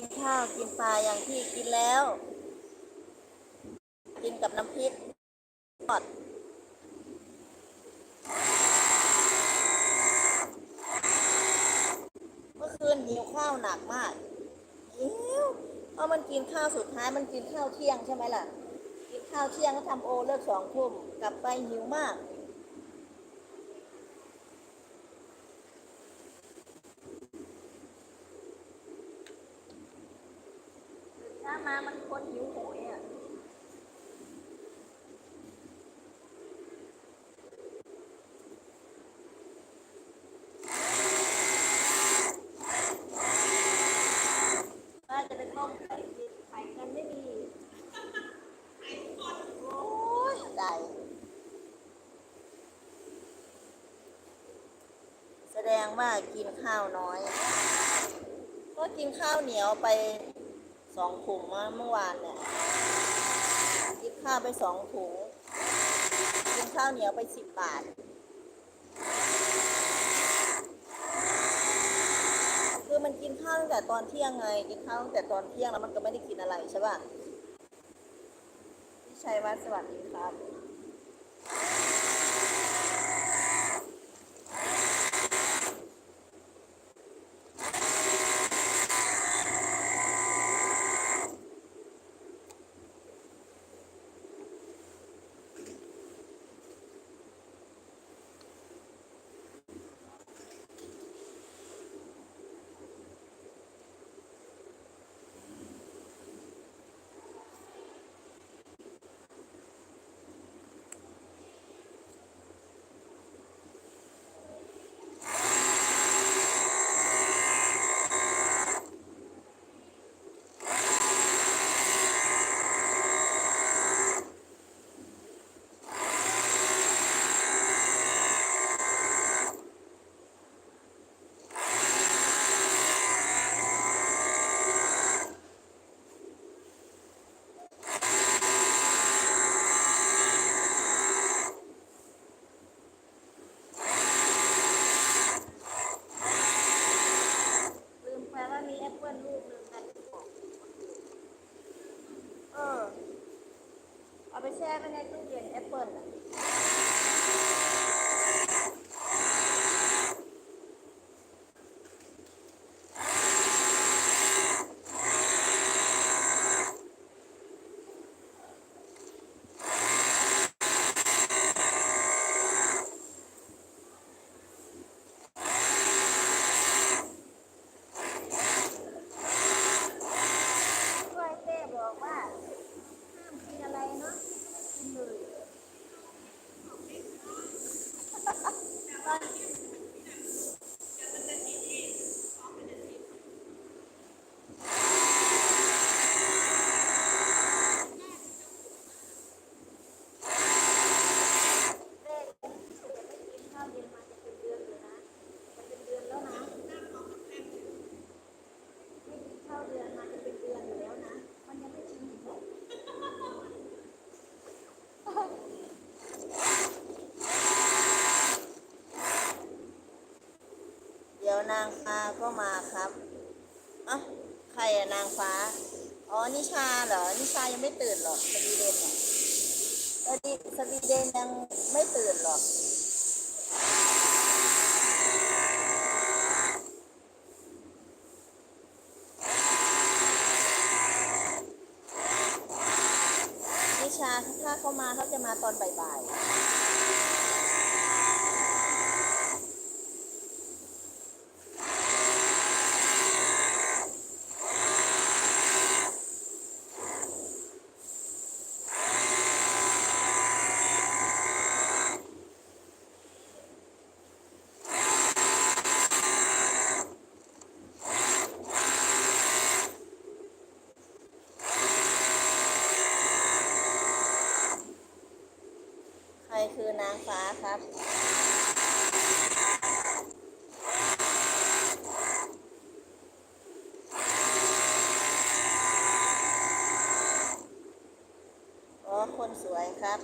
กินข้าวกินปลาอย่างที่กินแล้ว กินกับน้ำพริกทอดเมื่อคืนหิวข้าวหนักมากหิวเพราะมันกินข้าวสุดท้ายมันกินข้าวเที่ยงใช่ไหมล่ะ กินข้าวเที่ยงก็ทำโอเลิกสองทุ่มกลับไปหิวมาก มามันคนหิวโหยอะว่าจะไปต้มไข่กินไข่กันไม่มีโอ้ยได้แสดงว่ากินข้าวน้อย ก็กินข้าวเหนียวไป สองถุงมาเมื่อวานเนี่ยกินข้าวไปสองถุงกินข้าวเหนียวไปสิบบาทคือมันกินข้าวตั้งแต่ตอนเที่ยงไง กินข้าวตั้งแต่ตอนเที่ยงแล้วมันก็ไม่ได้กินอะไรใช่ป่ะพี่ชัยวัฒน์สวัสดีครับ ลืมไปว่ามีแอปเปิลลูกหนึ่งนะที่บอกเออ เอาไปแช่ไว้ในตู้เย็นแอปเปิลอะ ช่วยเต้บอกว่าห้ามกินอะไรเนาะกินเลยตอนเต้ไม่ กินข้าวเย็นมาจะเป็นเดือนเลยนะจะเป็นเดือนแล้วนะไม่กินข้าวเดือนมาจะเป็นเดือนอยู่แล้วนะ มันยังไม่ชินหรอกเดี๋ยวนางฟ้าก็มาครับอะใครอะนางฟ้า อ๋อ นิชาเหรอ นิชายังไม่ตื่นหรอกสวีเดนเนี่ยสวีสวีเดนยังไม่ตื่นหรอก นิชาถ้าเขามาเขาจะมาตอนบ่ายๆ คือนางฟ้าครับอ๋อคนสวยครับ